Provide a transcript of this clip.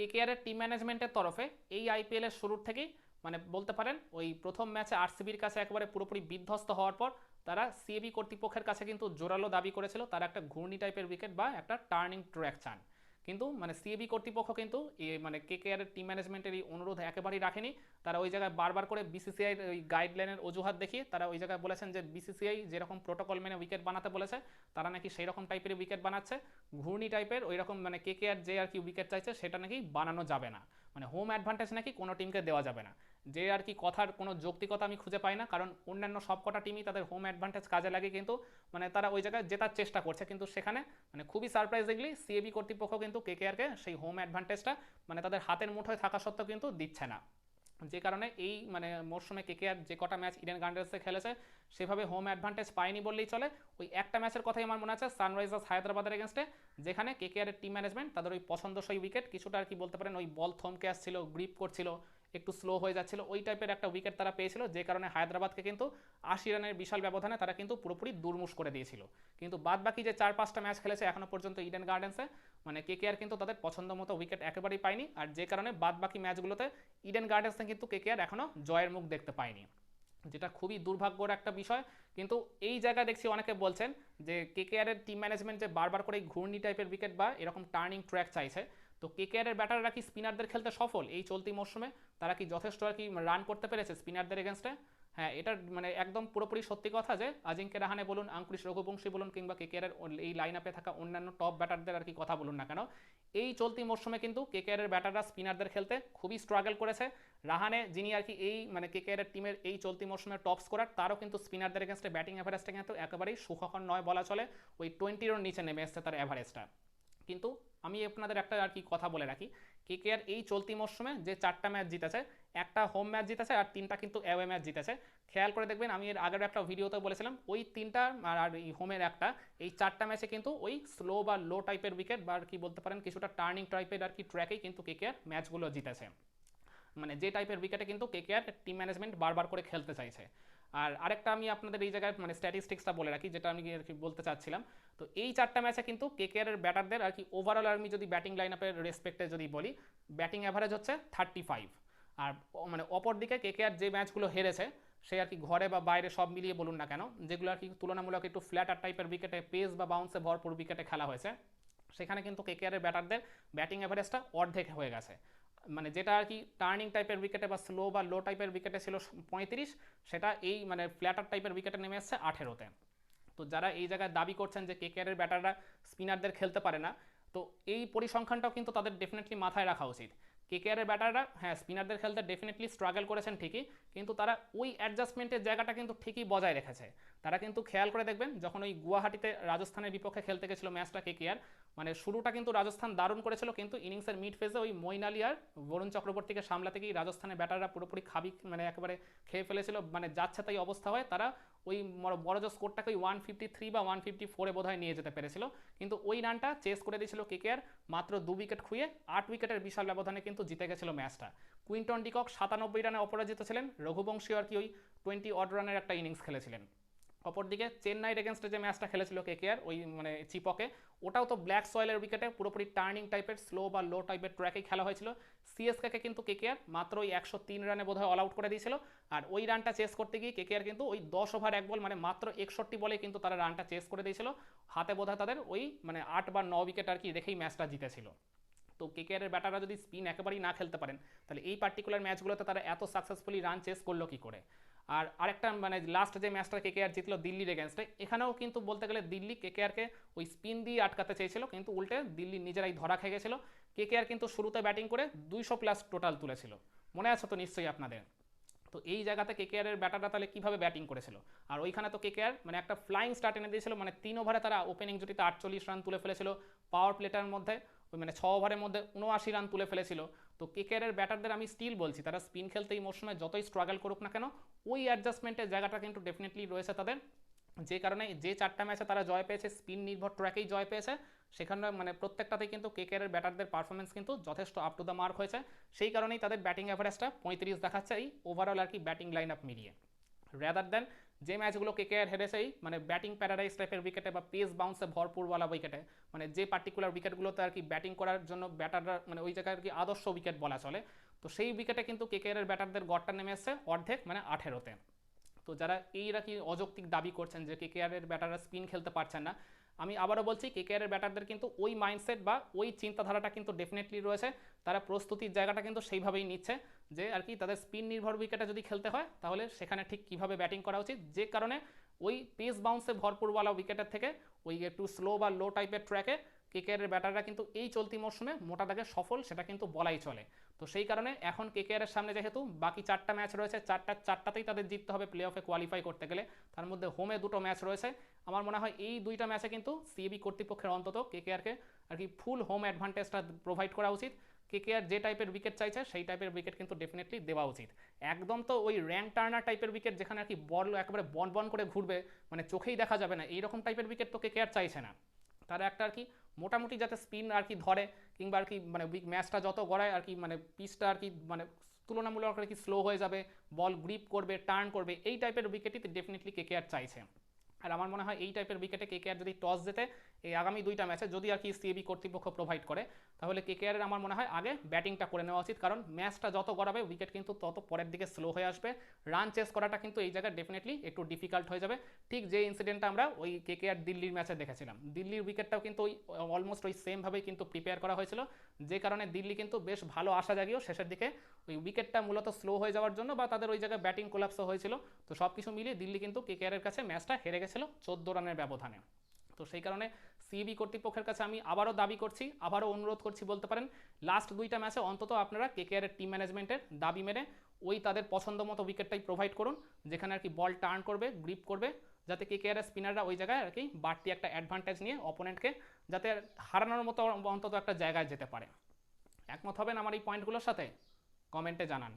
কেকেআরের team ম্যানেজমেন্টের তরফে এই আইপিএলের শুরুর থেকেই মানে বলতে পারেন, ওই প্রথম ম্যাচে আরসিবির কাছে একেবারে পুরোপুরি বিধ্বস্ত হওয়ার পর তারা সিএবি কর্তৃপক্ষের কাছে কিন্তু জোরালো দাবি করেছিল, তারা একটা ঘূর্ণি টাইপের উইকেট বা একটা টার্নিং ট্র্যাক চান। কিন্তু মানে সিএবি কর্তৃপক্ষ কিন্তু মানে কেকেআর টিম ম্যানেজমেন্টের এই অনুরোধ একেবারেই রাখেনি। তারা ওই জায়গায় বারবার করে বিসিসিআই ওই গাইডলাইনের অজুহাত দেখিয়ে তারা ওই জায়গায় বলেছেন যে বিসিসিআই যেরকম প্রোটোকল মেনে উইকেট বানাতে বলেছে, তারা নাকি সেই রকম টাইপের উইকেট বানাচ্ছে। ঘূর্ণি টাইপের ওই রকম মানে কেকেআর যে আর কি উইকেট চাইছে, সেটা নাকি বানানো যাবে না। মানে হোম অ্যাডভান্টেজ নাকি কোনো টিমকে দেওয়া যাবে না। যে আর কি কথার কোনো যৌক্তিকতা আমি খুঁজে পাই না, কারণ অন্যান্য সবকটা টিমই তাদের হোম অ্যাডভান্টেজ কাজে লাগে কিন্তু মানে তারা ওই জায়গায় জেতার চেষ্টা করছে। কিন্তু সেখানে মানে খুবই সারপ্রাইজিংলি সিএবি কর্তৃপক্ষ কিন্তু কে কেকেআরকে সেই হোম অ্যাডভান্টেজটা মানে তাদের হাতের মুঠোয় থাকা সত্ত্বেও কিন্তু দিচ্ছে না। যে কারণে এই মানে মরশুমে কে কেকেআর যে কটা ম্যাচ ইডেন গার্ডেন্সে খেলেছে সেভাবে হোম অ্যাডভান্টেজ পায়নি বললেই চলে। ওই একটা ম্যাচের কথাই আমার মনে আছে সানরাইজার্স হায়দ্রাবাদের এগেনস্টে যেখানে কে কেকেআরের টিম ম্যানেজমেন্ট তাদের ওই পছন্দসই উইকেট কিছুটা আর কি বলতে পারেন ওই বল থমকে আসছিল গ্রিপ করছিল, একটু স্লো হয়ে যাচ্ছিল, ওই টাইপের একটা উইকেট তারা পেয়েছিল, যে কারণে হায়দ্রাবাদকে কিন্তু আশি রানের বিশাল ব্যবধানে তারা কিন্তু পুরোপুরি দুর্মুষ করে দিয়েছিল। কিন্তু বাদ বাকি যে চার পাঁচটা ম্যাচ খেলেছে এখনও পর্যন্ত ইডেন গার্ডেন্সে মানে কে কেকেআর কিন্তু তাদের পছন্দ মতো উইকেট একেবারেই পায়নি, আর যে কারণে বাদ বাকি ম্যাচগুলোতে ইডেন গার্ডেন্সে কিন্তু কে কেকেআর এখনও জয়ের মুখ দেখতে পায়নি। যেটা খুবই দুর্ভাগ্যর একটা বিষয়। কিন্তু এই জায়গায় দেখছি অনেকে বলছেন যে কেকেআরের টিম ম্যানেজমেন্ট যে বারবার করে ঘূর্ণি টাইপের উইকেট বা এরকম টার্নিং ট্র্যাক চাইছে, তো কেকেআরের ব্যাটাররা কি স্পিনারদের খেলতে সফল এই চলতি মরশুমে তারা কি যথেষ্ট আর কি রান করতে পেরেছে স্পিনারদের এগেনস্টে হ্যাঁ এটা মানে একদম পুরোপুরি সত্যি কথা যে আজিঙ্কে রাহানে বলুন, আঙ্কুরিশ রঘুবংশী বলুন কিংবা কেকেআরের এই লাইন আপে থাকা অন্যান্য টপ ব্যাটারদের আর কি কথা বলুন না কেন, এই চলতি মরশুমে কিন্তু কেকেআরের ব্যাটাররা স্পিনারদের খেলতে খুবই স্ট্রাগল করেছে। রাহানে যিনি আর কি এই মানে কেকেআরের টিমের এই চলতি মরশুমে টপ স্কোরার তারও কিন্তু স্পিনারদের এগেনস্টে ব্যাটিং অ্যাভারেজটা কিন্তু একেবারেই সুখকর নয় বলা চলে, ওই টোয়েন্টি টোয়েন্টিরও নিচে নেমে এসছে তার অ্যাভারেজটা কিন্তু আমি আপনাদের একটা আর কি কথা বলে রাখি কেকেআর এই চলতি মরশুমে যে চারটা ম্যাচ জিতেছে একটা হোম ম্যাচ জিতেছে আর তিনটা কিন্তু অ্যাওয়ে ম্যাচ জিতেছে। খেয়াল করে দেখবেন, আমি এর আগের একটা ভিডিওতে বলেছিলাম, ওই তিনটা আর এই হোমের একটা, এই চারটা ম্যাচে কিন্তু ওই স্লো বা লো টাইপের উইকেট বা কি বলতে পারেন, কিছুটা টার্নিং টাইপের আর কি ট্র্যাকেই কিন্তু কে কেকেআর ম্যাচগুলো জিতেছে। মানে যে টাইপের উইকেটে কিন্তু কেকেআর টিম ম্যানেজমেন্ট বারবার করে খেলতে চাইছে। আর আরেকটা আমি আপনাদের এই জায়গায় মানে স্ট্যাটিস্টিক্সটা বলে রাখি, যেটা আমি আর কি বলতে চাচ্ছিলাম। তো এই চারটা ম্যাচে কিন্তু কে কেকেআরের ব্যাটারদের আর কি ওভারঅল আমি যদি ব্যাটিং লাইন আপের রেসপেক্টে যদি বলি ব্যাটিং অ্যাভারেজ হচ্ছে থার্টি ফাইভ আর মানে অপর দিকে কেকেআর যে ম্যাচগুলো হেরেছে, সে আর কি ঘরে বা বাইরে সব মিলিয়ে বলুন না কেন, যেগুলো আর কি তুলনামূলক একটু ফ্ল্যাটার টাইপের উইকেটে পেস বা বাউন্সে ভরপুর উইকেটে খেলা হয়েছে, সেখানে কিন্তু কেকেআরের ব্যাটারদের ব্যাটিং অ্যাভারেজটা অর্ধেক হয়ে গেছে। মানে যেটা আর কি টার্নিং টাইপের উইকেটে বা স্লো বা লো টাইপের উইকেটে ছিল পঁয়ত্রিশ, সেটা এই মানে ফ্ল্যাটার টাইপের উইকেটে নেমে এসছে আঠেরোতে। তো যারা এই জায়গায় দাবি করছেন যে কেকেআরের ব্যাটাররা স্পিনারদের খেলতে পারে না, তো এই পরিসংখ্যানটাও কিন্তু তাদের ডেফিনেটলি মাথায় রাখা উচিত। কেকেআরের ব্যাটাররা হ্যাঁ স্পিনারদের খেলতে ডেফিনেটলি স্ট্রাগল করেছেন ঠিকই, কিন্তু তারা ওই অ্যাডজাস্টমেন্টের জায়গাটা কিন্তু ঠিকই বজায় রেখেছে। তারা কিন্তু খেয়াল করে দেখবেন, যখন ওই গুয়াহাটিতে রাজস্থানের বিপক্ষে খেলতে গেছিল ম্যাচটা কেকেআর মানে শুরুটা কিন্তু রাজস্থান দারুণ করেছিল, কিন্তু ইনিংসের মিড ফেজে ওই মইন আলী আর বরুণ চক্রবর্তীকে সামলাতে গিয়ে রাজস্থানের ব্যাটাররা পুরোপুরি খাবি মানে একেবারে খেয়ে ফেলেছিল মানে যাচ্ছে তাই অবস্থা হয়। তারা ওই বড় যে স্কোরটাকে ওই ওয়ান ফিফটি থ্রি বা ওয়ান ফিফটি ফোরে বোধহয় নিয়ে যেতে পেরেছিল। কিন্তু ওই রানটা চেস করে দিয়েছিল কেকেআর মাত্র দু উইকেট খুঁয়ে আট উইকেটের বিশাল ব্যবধানে কিন্তু জিতে গেছিল ম্যাচটা। কুইন্টন ডিকক সাতানব্বই রানে অপরাজিত ছিলেন। রঘুবংশী আর কি ওই টোয়েন্টি অড রানের একটা ইনিংস খেলেছিলেন। অপরদিকে চেন্নাইয়ের এগেনস্টে যে ম্যাচটা খেলেছিল কেকেআর ওই মানে চিপকে ওটাও তো ব্ল্যাক সয়েলের উইকেটে পুরোপুরি টার্নিং টাইপের স্লো বা লো টাইপের ট্র্যাকেই খেলা হয়েছিল। সিএসকে কিন্তু কেকেআর মাত্র ওই একশো তিন রানে বোধহয় অল আউট করে দিয়েছিল। আর ওই রানটা চেস করতে গিয়ে কেকেআর কিন্তু ওই দশ ওভার এক বল মানে মাত্র একষট্টি বলে কিন্তু তারা রানটা চেস করে দিয়েছিল। হাতে বোধহয় তাদের ওই মানে আট বা ন উইকেট আর কি রেখেই ম্যাচটা জিতেছিল। তো কেকেআরের ব্যাটাররা যদি স্পিন একেবারেই না খেলতে পারেন, তাহলে এই পার্টিকুলার ম্যাচগুলোতে তারা এত সাকসেসফুলি রান চেস করল কি করে? আর আরেকটা মানে লাস্ট যে ম্যাচটা কে কেকেআর জিতলো দিল্লির এগেনস্টে এখানেও কিন্তু বলতে গেলে দিল্লি কে কেকেআরকে ওই স্পিন দিয়ে আটকাতে চেয়েছিল, কিন্তু উল্টে দিল্লি নিজেরাই ধরা খেয়ে গেছিল। কে কেকেআর কিন্তু শুরুতে ব্যাটিং করে দুইশো প্লাস টোটাল তুলেছিল। মনে আছে তো নিশ্চয়ই আপনাদের? তো এই জায়গাতে কে কেকেআরের ব্যাটাররা তাহলে কীভাবে ব্যাটিং করেছিল? আর ওইখানে তো কেকেআর মানে একটা ফ্লাইং স্টার্ট এনে দিয়েছিল মানে তিন ওভারে তারা ওপেনিং জুটিতে আটচল্লিশ রান তুলে ফেলেছিল পাওয়ার প্লেটার মধ্যে, ওই মানে ছ ওভারের মধ্যে উনআশি রান তুলে ফেলেছিল। তো কেকেআরের ব্যাটারদের আমি স্টিল বলছি, তারা স্পিন খেলতে এই মৌসুমে যতই স্ট্রাগল করুক না কেন, ওই অ্যাডজাস্টমেন্টের জায়গাটা কিন্তু ডেফিনেটলি রয়েছে তাদের। যে কারণে যে চারটা ম্যাচে তারা জয় পেয়েছে স্পিন নির্ভর ট্র্যাকেই জয় পেয়েছে, সেখানে মানে প্রত্যেকটাতেই কিন্তু কেকেআরের ব্যাটারদের পারফরমেন্স কিন্তু যথেষ্ট আপ টু দ্য মার্ক হয়েছে। সেই কারণেই তাদের ব্যাটিং অ্যাভারেজটা পঁয়ত্রিশ দেখাচ্ছে এই ওভারঅল আর কি ব্যাটিং লাইন আপ মিলিয়ে। র্যাদার দেন যে ম্যাচগুলো কে কেয়ার হেরেছেই মানে ব্যাটিং প্যারাডাইস টাইপের উইকেটে বা পেস বাউন্সে ভরপুরওয়ালা উইকেটে মানে যে পার্টিকুলার উইকেটগুলোতে আর কি ব্যাটিং করার জন্য ব্যাটাররা মানে ওই জায়গায় আর কি আদর্শ উইকেট বলা চলে, তো সেই উইকেটে কিন্তু কে কেয়ারের ব্যাটারদের গড়টা নেমে এসছে অর্ধেক মানে আঠেরোতে। তো যারা এইরা কি অযৌক্তিক দাবি করছেন যে কে কেয়ারের ব্যাটাররা স্পিন খেলতে পারছেন না আমি আবারও বলছি কেকেআরের ব্যাটারদের কিন্তু ওই মাইন্ডসেট বা ওই চিন্তাধারাটা কিন্তু ডেফিনেটলি রয়েছে। তারা প্রস্তুতির জায়গাটা কিন্তু সেইভাবেই নিচ্ছে যে আর কি তাদের স্পিন নির্ভর উইকেটে যদি খেলতে হয়, তাহলে সেখানে ঠিক কীভাবে ব্যাটিং করা উচিত। যে কারণে ওই পেস বাউন্সে ভরপুরওয়ালা উইকেটের থেকে ওই একটু স্লো বা লো টাইপের ট্র্যাকে কেকেআরের ব্যাটাররা কিন্তু এই চলতি মরশুমে মোটা দাগে সফল, সেটা কিন্তু বলাই চলে। তো সেই কারণে এখন কেকেআরের সামনে যেহেতু বাকি চারটা ম্যাচ রয়েছে, চারটা, চারটাতেই তাদের জিততে হবে প্লে অফে কোয়ালিফাই করতে গেলে। তার মধ্যে হোমে দুটো ম্যাচ রয়েছে। আমার মনে হয় এই দুইটা ম্যাচে কিন্তু সিএবি কর্তৃপক্ষের অন্তত কেকেআরকে আর কি ফুল হোম অ্যাডভান্টেজটা প্রোভাইড করা উচিত। কেকেআর যে টাইপের উইকেট চাইছে, সেই টাইপের উইকেট কিন্তু ডেফিনেটলি দেওয়া উচিত। একদম তো ওই র্যাঙ্ক টার্নার টাইপের উইকেট যেখানে আর কি বল একেবারে বন বন করে ঘুরবে মানে চোখেই দেখা যাবে না। এইরকম টাইপের উইকেট তো কেকেআর চাইছে না। তারা একটা আর কি মোটামুটি যাতে স্পিন আর কি ধরে কিংবা আর কি মানে উইক ম্যাচটা যত গড়ায় আর কি মানে পিচটা আর কি মানে তুলনামূলক আর কি স্লো হয়ে যাবে বল গ্রিপ করবে টার্ন করবে, এই টাইপের উইকেটই ডেফিনেটলি কেকেআর চাইছে। আর আমার মনে হয় এই টাইপের উইকেটে কে কেকেআর যদি টস জেতে, এই আগামী দুইটা ম্যাচে যদি আর কি সিএবি কর্তৃপক্ষ প্রোভাইড করে, তাহলে কে কেকেআরের আমার মনে হয় আগে ব্যাটিংটা করে নেওয়া উচিত। কারণ ম্যাচটা যত গড়াবে উইকেট কিন্তু তত পরের দিকে স্লো হয়ে আসবে। রান চেস করাটা কিন্তু এই জায়গায় ডেফিনেটলি একটু ডিফিকাল্ট হয়ে যাবে। ঠিক যে ইনসিডেন্টটা আমরা ওই কে কেকেআর দিল্লির ম্যাচে দেখেছিলাম। দিল্লির উইকেটটাও কিন্তু ওই অলমোস্ট ওই সেমভাবেই কিন্তু প্রিপেয়ার করা হয়েছিল। যে কারণে দিল্লি কিন্তু বেশ ভালো আশা জাগিয়েও শেষের দিকে ওই উইকেটটা মূলত স্লো হয়ে যাওয়ার জন্য বা তাদের ওই জায়গায় ব্যাটিং কোলাপসও হয়েছিল। তো সব কিছু মিলিয়ে দিল্লি কিন্তু কে কেকেআরের কাছে ম্যাচটা হেরে গেছিল চোদ্দ রানের ব্যবধানে। তো সেই কারণে সিবি কর্তৃপক্ষের কাছে আমি আবারও দাবি করছি, আবারও অনুরোধ করছি, বলতে পারেন লাস্ট দুইটা ম্যাচে অন্তত আপনারা কেকেআরের টিম ম্যানেজমেন্টের দাবি মেনে ওই তাদের পছন্দ মতো উইকেটটাই প্রোভাইড করুন, যেখানে আর কি বল টার্ন করবে গ্রিপ করবে, যাতে কেকেআরের স্পিনাররা ওই জায়গায় আর কি বাড়তি একটা অ্যাডভান্টেজ নিয়ে অপোনেন্টকে যাতে হারানোর মতো অন্তত একটা জায়গায় যেতে পারে। একমত হবেন আমার এই পয়েন্টগুলোর সাথে? কমেন্টে জানান।